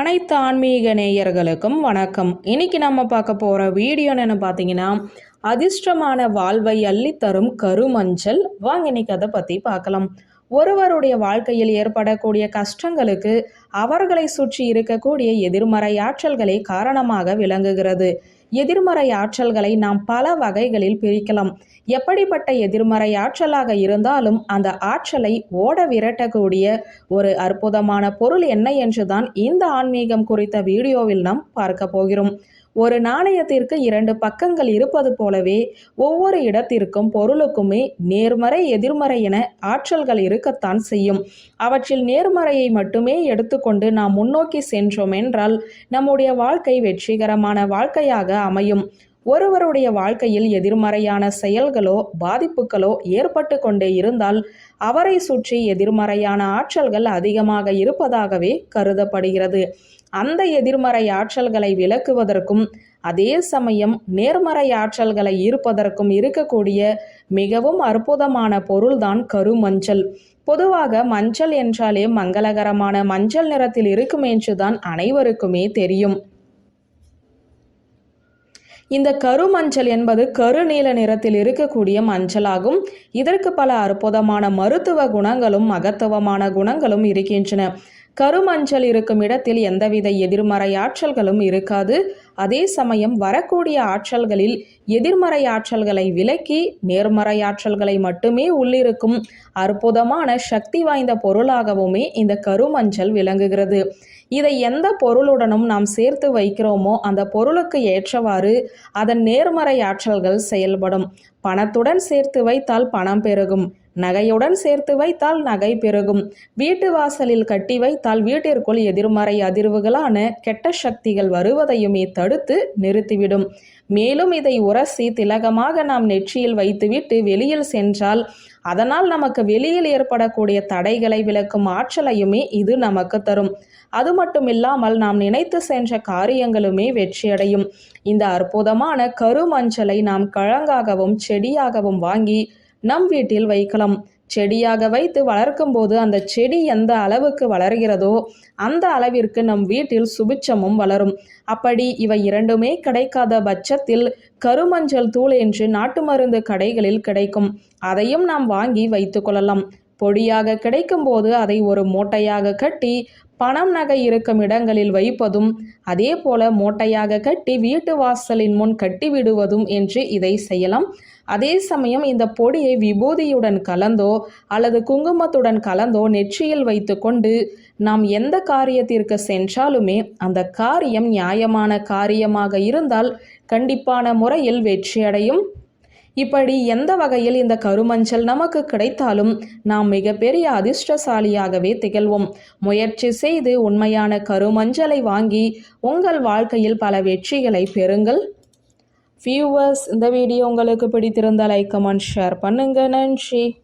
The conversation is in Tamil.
அனைத்து ஆன்மீக நேயர்களுக்கும் வணக்கம். இன்னைக்கு நம்ம பார்க்க போகிற வீடியோ என்ன பார்த்தீங்கன்னா அதிர்ஷ்டமான வாழ்வை அள்ளித்தரும் கருமஞ்சள். வாங்க இன்னைக்கு அதை பற்றி பார்க்கலாம். ஒருவருடைய வாழ்க்கையில் ஏற்படக்கூடிய கஷ்டங்களுக்கு அவர்களை சுற்றி இருக்கக்கூடிய எதிர்மறை ஆற்றல்களே காரணமாக விளங்குகிறது. எதிர்மறை ஆற்றல்களை நாம் பல வகைகளில் பிரிக்கலாம். எப்படிப்பட்ட எதிர்மறை ஆற்றலாக இருந்தாலும் அந்த ஆற்றலை ஓட விரட்டக்கூடிய ஒரு அற்புதமான பொருள் என்ன என்றுதான் இந்த ஆன்மீகம் குறித்த வீடியோவில் நாம் பார்க்க போகிறோம். ஒரு நாணயத்திற்கு இரண்டு பக்கங்கள் இருப்பது போலவே ஒவ்வொரு இடத்திற்கும் பொருளுக்குமே நேர்மறை எதிர்மறை என ஆற்றல்கள் இருக்கத்தான் செய்யும். அவற்றில் நேர்மறையை மட்டுமே எடுத்துக்கொண்டு நாம் முன்னோக்கி சென்றோம் என்றால் நம்முடைய வாழ்க்கை வெற்றிகரமான வாழ்க்கையாக அமையும். ஒருவருடைய வாழ்க்கையில் எதிர்மறையான செயல்களோ பாதிப்புகளோ ஏற்பட்டு கொண்டே இருந்தால் அவரை சுற்றி எதிர்மறையான ஆற்றல்கள் அதிகமாக இருப்பதாகவே கருதப்படுகிறது. அந்த எதிர்மறை ஆற்றல்களை விளக்குவதற்கும் அதே சமயம் நேர்மறை ஆற்றல்களை ஈர்ப்பதற்கும் இருக்கக்கூடிய மிகவும் அற்புதமான பொருள்தான் கருமஞ்சள். பொதுவாக மஞ்சள் என்றாலே மங்களகரமான மஞ்சள் நிறத்தில் இருக்கும் என்றுதான் அனைவருக்குமே தெரியும். இந்த கருமஞ்சள் என்பது கருநீல நிறத்தில் இருக்கக்கூடிய மஞ்சளாகும். இதற்கு பல அற்புதமான மருத்துவ குணங்களும் மகத்துவமான குணங்களும் இருக்கின்றன. கருமஞ்சள் இருக்கும் இடத்தில் எந்தவித எதிர்மறை ஆற்றல்களும் இருக்காது. அதே சமயம் வரக்கூடிய ஆற்றல்களில் எதிர்மறை ஆற்றல்களை விலக்கி நேர்மறை ஆற்றல்களை மட்டுமே உள்ளிருக்கும் அற்புதமான சக்தி வாய்ந்த பொருளாகவுமே இந்த கருமஞ்சள் விளங்குகிறது. இதை எந்த பொருளுடனும் நாம் சேர்த்து வைக்கிறோமோ அந்த பொருளுக்கு ஏற்றவாறு அதன் நேர்மறை ஆற்றல்கள் செயல்படும். பணத்துடன் சேர்த்து வைத்தால் பணம் பெருகும். நகையுடன் சேர்த்து வைத்தால் நகை பெருகும். வீட்டு வாசலில் கட்டி வைத்தால் வீட்டிற்குள் எதிர்மறை அதிர்வுகளான கெட்ட சக்திகள் வருவதையுமே தடுத்து நிறுத்திவிடும். மேலும் இதை உரசி திலகமாக நாம் நெற்றியில் வைத்துவிட்டு வெளியில் சென்றால் அதனால் நமக்கு வெளியில் ஏற்படக்கூடிய தடைகளை விளக்கும் ஆற்றலையுமே இது நமக்கு தரும். அது மட்டும் இல்லாமல் நாம் நினைத்து சென்ற காரியங்களுமே வெற்றியடையும். இந்த அற்புதமான கருமஞ்சளை நாம் கழங்காகவும் செடியாகவும் வாங்கி நம் வீட்டில் வைக்கலாம். செடியாக வைத்து வளர்க்கும் போது அந்த செடி எந்த அளவுக்கு வளர்கிறதோ அந்த அளவிற்கு நம் வீட்டில் சுபிச்சமும் வளரும். அப்படி இவை இரண்டுமே கிடைக்காத பட்சத்தில் கருமஞ்சள் தூள் என்று நாட்டு மருந்து கடைகளில் கிடைக்கும். அதையும் நாம் வாங்கி வைத்துக்கொள்ளலாம் பொடியாக கிடைக்கும்போது அதை ஒரு மூட்டையாக கட்டி பணம் நகை இருக்கும் இடங்களில் வைப்பதும் அதே போல மூட்டையாக கட்டி வீட்டு வாசலின் முன் கட்டி விடுவதும் என்று இதை செய்யலாம். அதே சமயம் இந்த பொடியை விபூதியுடன் கலந்தோ அல்லது குங்குமத்துடன் கலந்தோ நெற்றியில் வைத்துக்கொண்டு நாம் எந்த காரியத்திற்கு சென்றாலுமே அந்த காரியம் நியாயமான காரியமாக இருந்தால் கண்டிப்பான முறையில் வெற்றியடையும். இப்படி எந்த வகையில் இந்த கருமஞ்சள் நமக்கு கிடைத்தாலும் நாம் மிகப்பெரிய அதிர்ஷ்டசாலியாகவே திகழ்வோம். முயற்சி செய்து உண்மையான கருமஞ்சளை வாங்கி உங்கள் வாழ்க்கையில் பல வெற்றிகளை பெறுங்கள். வியூவர்ஸ் இந்த வீடியோ உங்களுக்கு பிடித்திருந்தால் லைக் கமெண்ட் ஷேர் பண்ணுங்க. நன்றி.